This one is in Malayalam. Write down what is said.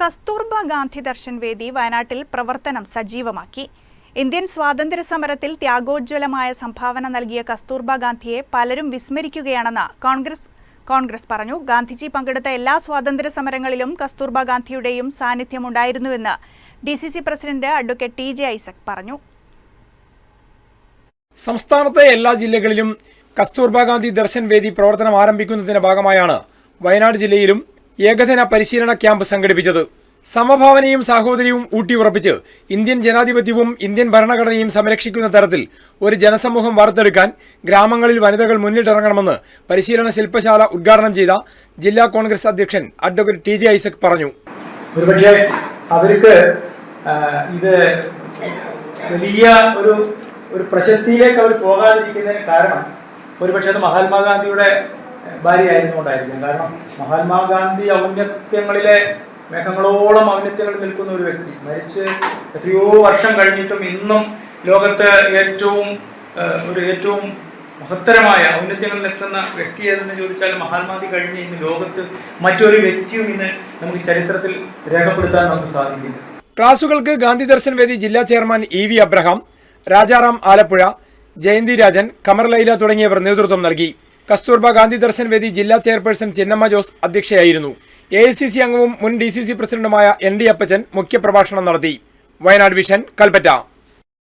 കസ്തൂർബ ഗാന്ധി ദർശൻ വേദി വയനാട്ടിൽ പ്രവർത്തനം സജീവമാക്കി. ഇന്ത്യൻ സ്വാതന്ത്ര്യ സമരത്തിൽ ത്യാഗോജ്വലമായ സംഭാവന നൽകിയ കസ്തൂർബ ഗാന്ധിയെ പലരും വിസ്മരിക്കുകയാണെന്ന് കോൺഗ്രസ് കോൺഗ്രസ് പറഞ്ഞു. ഗാന്ധിജി പങ്കെടുത്ത എല്ലാ സ്വാതന്ത്ര്യ സമരങ്ങളിലും കസ്തൂർബ ഗാന്ധിയുടെയും സാന്നിധ്യമുണ്ടായിരുന്നുവെന്ന് D C C president advocate T J Isaac പറഞ്ഞു. സംസ്ഥാനത്തെ എല്ലാ ജില്ലകളിലും കസ്തൂർബ ഗാന്ധി ദർശൻ വേദി പ്രവർത്തനം ആരംഭിക്കുന്നതിന്റെ ഭാഗമായാണ് വയനാട് ജില്ലയിലും ഏകദിന പരിശീലന ക്യാമ്പ് സംഘടിപ്പിച്ചത്. സമഭാവനയും സാഹോദര്യവും ഊട്ടിയുറപ്പിച്ച് ഇന്ത്യൻ ജനാധിപത്യവും ഇന്ത്യൻ ഭരണഘടനയും സംരക്ഷിക്കുന്ന തരത്തിൽ ഒരു ജനസമൂഹം വാർത്തെടുക്കാൻ ഗ്രാമങ്ങളിൽ വനിതകൾ മുന്നിട്ടിറങ്ങണമെന്ന് പരിശീലന ശില്പശാല ഉദ്ഘാടനം ചെയ്ത ജില്ലാ കോൺഗ്രസ് അധ്യക്ഷൻ അഡ്വക്കേറ്റ് ടി ജെ ഐസക് പറഞ്ഞു. ഒരുപക്ഷെ അവർക്ക് ഇത് വലിയ ഒരു ഒരു പ്രശസ്തിയിലേക്ക് അവർ പോകാതിരിക്കുന്നതിന് കാരണം ഒരുപക്ഷെ അത് മഹാത്മാഗാന്ധിയുടെ ഭാര്യയായിരുന്നുകൊണ്ടായിരിക്കും. കാരണം മഹാത്മാഗാന്ധി ഔന്നത്യങ്ങളിലെ മേഘങ്ങളോളം ഔന്നത്യങ്ങൾ നിൽക്കുന്ന ഒരു വ്യക്തി. മരിച്ച് എത്രയോ വർഷം കഴിഞ്ഞിട്ടും ഇന്നും ലോകത്ത് ഏറ്റവും ഒരു ഏറ്റവും മഹത്തരമായ ഔന്നത്യങ്ങൾ നിൽക്കുന്ന വ്യക്തി ഏതെന്ന് ചോദിച്ചാൽ മഹാത്മാഗാന്ധി കഴിഞ്ഞ് ഇന്ന് ലോകത്ത് മറ്റൊരു വ്യക്തിയും ഇന്ന് നമുക്ക് ചരിത്രത്തിൽ രേഖപ്പെടുത്താൻ നമുക്ക് സാധിക്കില്ല. ക്ലാസുകൾക്ക് ഗാന്ധി ദർശൻ വേദി ജില്ലാ chairman E V Abraham Rajaram Alappuzha Jayanthi Rajan Kamar Laila തുടങ്ങിയവർ നേതൃത്വം നൽകി. കസ്തൂർബ ഗാന്ധി ദർശൻ വേദി ജില്ലാ ചെയർപേഴ്സൺ ചിന്നമ്മ ജോസ് അധ്യക്ഷയായിരുന്നു. എ അംഗവും മുൻ ഡി പ്രസിഡന്റുമായ എൻ ഡി അപ്പച്ചൻ മുഖ്യപ്രഭാഷണം നടത്തി. വയനാട് വിഷൻ കൽപ്പറ്റ.